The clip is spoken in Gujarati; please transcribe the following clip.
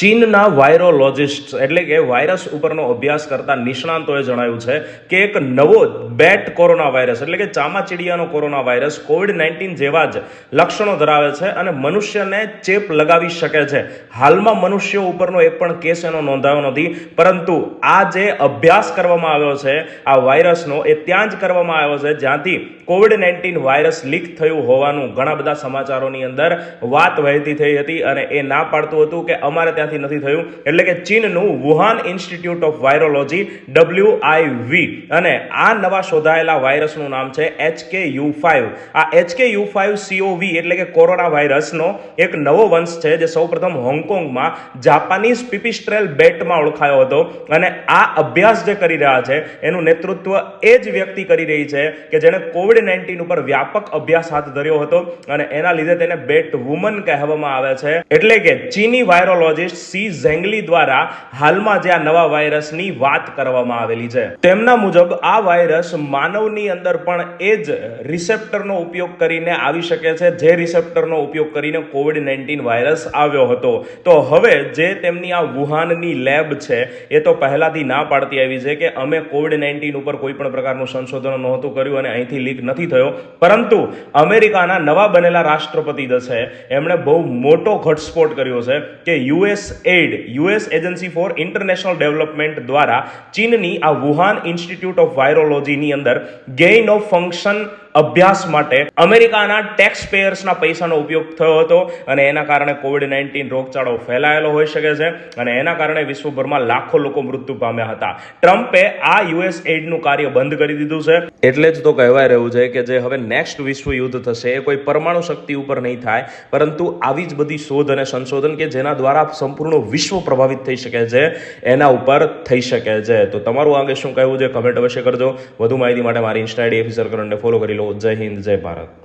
ચીનના વાયરોલોજિસ્ટ એટલે કે વાયરસ ઉપરનો અભ્યાસ કરતા નિષ્ણાંતોએ જણાવ્યું છે કે એક નવો બેટ કોરોના વાયરસ એટલે કે ચામાચીડિયાનો કોરોના વાયરસ કોવિડ નાઇન્ટીન જેવા જ લક્ષણો ધરાવે છે અને મનુષ્યને ચેપ લગાવી શકે છે. હાલમાં મનુષ્યો ઉપરનો એક પણ કેસ એનો નોંધાયો નથી, પરંતુ આ જે અભ્યાસ કરવામાં આવ્યો છે, આ વાયરસનો એ ત્યાં જ કરવામાં આવ્યો છે જ્યાંથી કોવિડ નાઇન્ટીન વાયરસ લીક થયું હોવાનું ઘણા બધા સમાચારોની અંદર વાત વહેતી થઈ હતી અને એ ના પાડતું હતું કે અમારે ત્યાંથી નથી થયું. એટલે કે ચીનનું Wuhan institute of virology WIV અને આ નવા શોધાયેલા વાયરસનું નામ છે એચકે યુ ફાઇવ આ એચકે યુ ફાઇવ સીઓવી એટલે કે કોરોના વાયરસનો એક નવો વંશ છે જે સૌપ્રથમ હોંગકોંગમાં જાપાનીઝ પીપીસ્ટ્રેલ બેટમાં ઓળખાયો હતો. અને આ અભ્યાસ જે કરી રહ્યા છે, એનું નેતૃત્વ એ જ વ્યક્તિ કરી રહી છે કે જેણે કોવિડ નાઇન્ટીન ઉપર વ્યાપક અભ્યાસ હાથ ધર્યો હતો. અને એના લીધે તેને બેટ વુમન કહેવામાં આવે છે. એટલે કે ચીની વાયરોલોજિસ્ટ સી ઝેંગલી દ્વારા હાલમાં જે આ નવા વાયરસની વાત કરવામાં આવેલી છે. તેમના મુજબ આ વાયરસ માનવની અંદર પણ એ જ રિસેપ્ટરનો ઉપયોગ કરીને આવી શકે છે, જે રિસેપ્ટરનો ઉપયોગ કરીને કોવિડ નાઇન્ટીન વાયરસ આવ્યો હતો. તો હવે જે તેમની આ વુહાનની લેબ છે, એ તો પહેલાથી ના પાડતી આવી છે કે અમે કોવિડ નાઇન્ટીન ઉપર કોઈ પણ પ્રકારનું સંશોધન નહોતું કર્યું અને અહીંથી લીક નથી થયો. પરંતુ અમેરિકાના નવા બનેલા રાષ્ટ્રપતિ છે, એમણે બહુ મોટો ઘટસ્ફોટ કર્યો છે કે US aid US agency for international development દ્વારા ચીનની આ વુહાન ઇન્સ્ટિટ્યૂટ ઓફ વાયરોલોજીની અંદર ગેઇન ઓફ ફંક્શન અભ્યાસ માટે અમેરિકાના ટેક્સ પેયર્સના પૈસાનો ઉપયોગ થયો હતો અને એના કારણે કોવિડ નાઇન્ટીન રોગચાળો ફેલાયેલો હોઈ શકે છે અને એના કારણે વિશ્વભરમાં લાખો લોકો મૃત્યુ પામ્યા હતા. ટ્રમ્પે આ યુએસ એડનું કાર્ય બંધ કરી દીધું છે. એટલે જ તો કહેવાય રહ્યું છે કે જે હવે નેક્સ્ટ વિશ્વ યુદ્ધ થશે એ કોઈ પરમાણુ શક્તિ ઉપર નહીં થાય, પરંતુ આવી જ બધી શોધ અને સંશોધન કે જેના દ્વારા સંપૂર્ણ વિશ્વ પ્રભાવિત થઈ શકે છે, એના ઉપર થઈ શકે છે. તો તમારું અંગે શું કહેવું છે? કમેન્ટ અવશ્ય કરજો. વધુ માહિતી માટે મારી ઇન્સ્ટા આઈડી ઓફિસર કરંટને ફોલો કરી લો જય હિન્દ જય ભારત